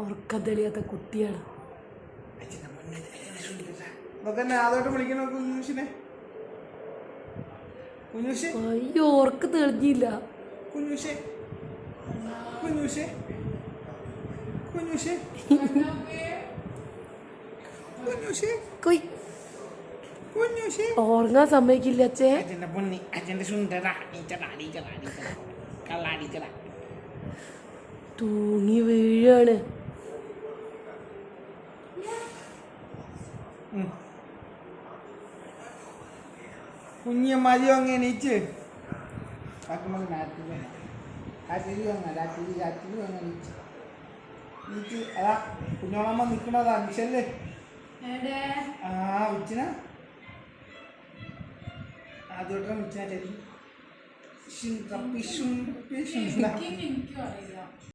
ഉറക്കം തെളിയാത്ത കുട്ടിയാണ്. അയ്യോ ഉറക്കം തെളിഞ്ഞില്ല. കുഞ്ഞൂഷെ കുഞ്ഞൂഷെ കുഞ്ഞൂഷെ കുഞ്ഞൂഷെ കൊയ്. കുഞ്ഞൂഷെ ഉറങ്ങാൻ സമ്മതിക്കില്ല അച്ഛേ. അച്ഛന്റെ പൊന്നി അച്ഛന്റെ സുന്ദര കള്ളാടിച്ചടാ തൂങ്ങി വീഴാണ്. കുഞ്ഞമ്മാരി അങ്ങ് എണീച്ച് കാക്കുമ്പോൾ നാട്ടിൽ കാറ്റിരി വന്ന രാത്രി രാത്രി വന്ന് എണീച്ച് എണീച്ച് അതാ കുഞ്ഞോളമ്മ നിൽക്കണതാ മിഷല്ലേ ആ ഉച്ചിന. ആദ്യോട്ടെ മിച്ചിന ചെല്ലി Pishing, the pishing, pishing. Kicking,